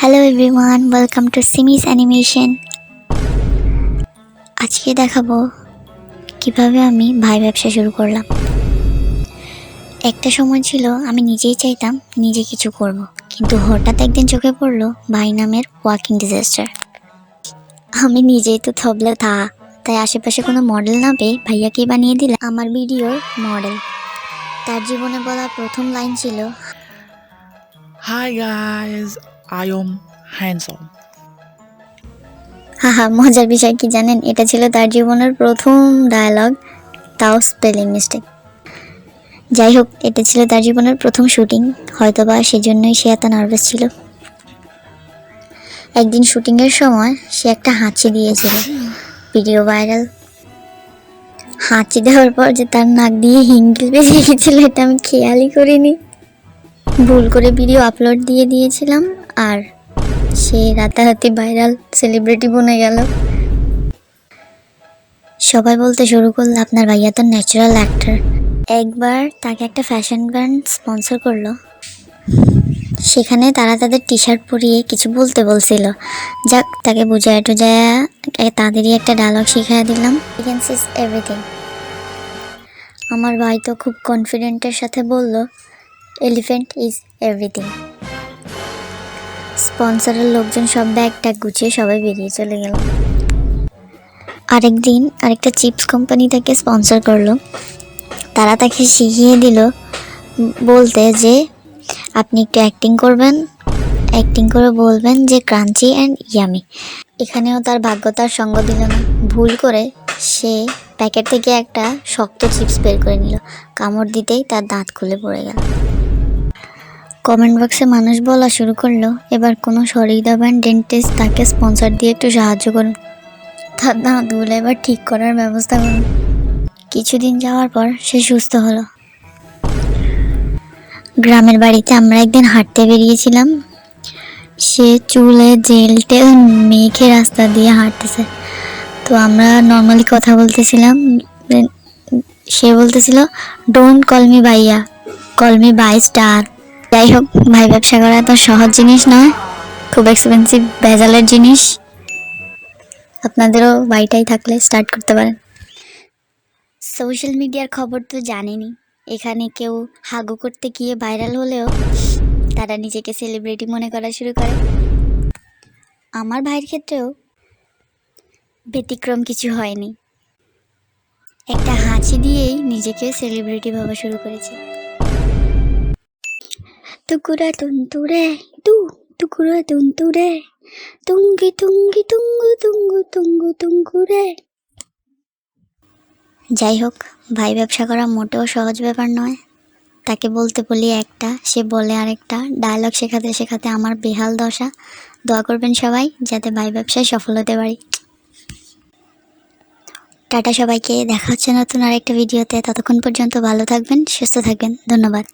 Hello everyone welcome to সিমিস animation আজকে দেখাবো কীভাবে আমি ভাই ব্যবসা শুরু করলাম। একটা সময় ছিল, আমি নিজেই চাইতাম নিজে কিছু করব। কিন্তু হঠাৎ একদিন চোখে পড়ল ভাই নামের ওয়াকিং ডিজাস্টার আমি নিজেই তো থবলে, থা, তাই আশেপাশে কোনো মডেল না পেয়ে ভাইয়াকেই বানিয়ে দিলে আমার ভিডিওর মডেল তার জীবনে বলা প্রথম লাইন ছিল Hi guys, I am handsome. হাহা মজার বিষয় কি জানেন? এটা ছিল তার জীবনের প্রথম ডায়ালগ তাও স্পেলিং মিস্টেক যাই হোক এটা ছিল তার জীবনের প্রথম শুটিং হয়তোবা সেজন্যই সে এত নার্ভাস ছিল। একদিন শুটিংয়ের সময় সে একটা হাঁচি দিয়েছিল ভিডিও ভাইরাল হাঁচি দেওয়ার পর যে তার নাক দিয়ে হিঙ্গিল বেরিয়ে গেছিল, এটা আমি খেয়ালই করিনি। ভুল করে ভিডিও আপলোড দিয়ে দিয়েছিলাম, আর সে রাতারাতি ভাইরাল সেলিব্রিটি বনে গেল। সবাই বলতে শুরু করল, আপনার ভাইয়া তো ন্যাচারাল অ্যাক্টর একবার তাকে একটা ফ্যাশন ব্র্যান্ড স্পন্সর করল। সেখানে তারা তাদের টি শার্ট পরিয়ে কিছু বলতে বলছিল। যাক, তাকে বুঝায় টুজায় তাদেরই একটা ডায়লগ শিখিয়ে দিলাম। এক্সপিরিয়েন্স ইজ এভরিথিং আমার ভাই তো খুব কনফিডেন্টের সাথে বলল এলিফেন্ট ইজ এভরিথিং স্পন্সরের লোকজন সব ব্যাগ ট্যাগ গুছিয়ে সবাই বেরিয়ে চলে গেল। আরেকদিন আরেকটা চিপস কোম্পানি তাকে স্পন্সর করল। তারা তাকে শিখিয়ে দিল, বলতে যে, আপনি একটু অ্যাক্টিং করবেন অ্যাক্টিং করে বলবেন যে ক্রাঞ্চি অ্যান্ড ইয়ামি। এখানেও তার ভাগ্য তার সঙ্গ দিল না। ভুল করে সে প্যাকেট থেকে একটা শক্ত চিপস বের করে নিল। কামড় দিতেই তার দাঁত খুলে পড়ে গেল। কমেন্ট বক্সে মানুষ বলা শুরু করল, এবার কোনো সরিদাবান ডেন্টিস্ট তাকে স্পন্সর দিয়ে একটু সাহায্য করুন। তার দাঁতগুলো এবার ঠিক করার ব্যবস্থা করুন। কিছুদিন যাওয়ার পর সে সুস্থ হলো। গ্রামের বাড়িতে আমরা একদিন হাঁটতে বেরিয়েছিলাম। সে চুলে জেল টেল মেখে রাস্তা দিয়ে হাঁটতেছে। তো আমরা নর্মালি কথা বলতেছিলাম সে বলতেছিল ডোন্ট কল মি ভাইয়া কল মি বাই স্টার যাই হোক, ভাই ব্যবসা করা তো সহজ জিনিস নয়, খুব এক্সপেন্সিভ ভেজালের জিনিস। আপনাদেরও বাইটাই থাকলে স্টার্ট করতে পারেন। সোশ্যাল মিডিয়ার খবর তো জানেনই, এখানে কেউ হাগু করতে গিয়ে ভাইরাল হলেও তারা নিজেকে সেলিব্রিটি মনে করা শুরু করে। আমার ভাইয়ের ক্ষেত্রেও ব্যতিক্রম কিছু হয়নি। একটা হাঁচি দিয়েই নিজেকে সেলিব্রিটি ভাবা শুরু করেছে। তুকুরা তুন্তুরে তু তুকুরা তুন্তুরে তুঙ্গি তুঙ্গি তুঙ্গু তুঙ্গু তুঙ্গু তুঙ্গুরে যাই হোক, ভাই ব্যবসা করা মোটেও সহজ ব্যাপার নয়। তাকে বলতে বলি একটা, সে বলে আরেকটা। ডায়লগ শেখাতে শেখাতে আমার বেহাল দশা। দোয়া করবেন সবাই, যাতে ভাই ব্যবসায় সফল হতে পারি। টাটা সবাইকে, দেখা হচ্ছে নতুন আরেকটা ভিডিওতে। ততক্ষণ পর্যন্ত ভালো থাকবেন, সুস্থ থাকবেন। ধন্যবাদ।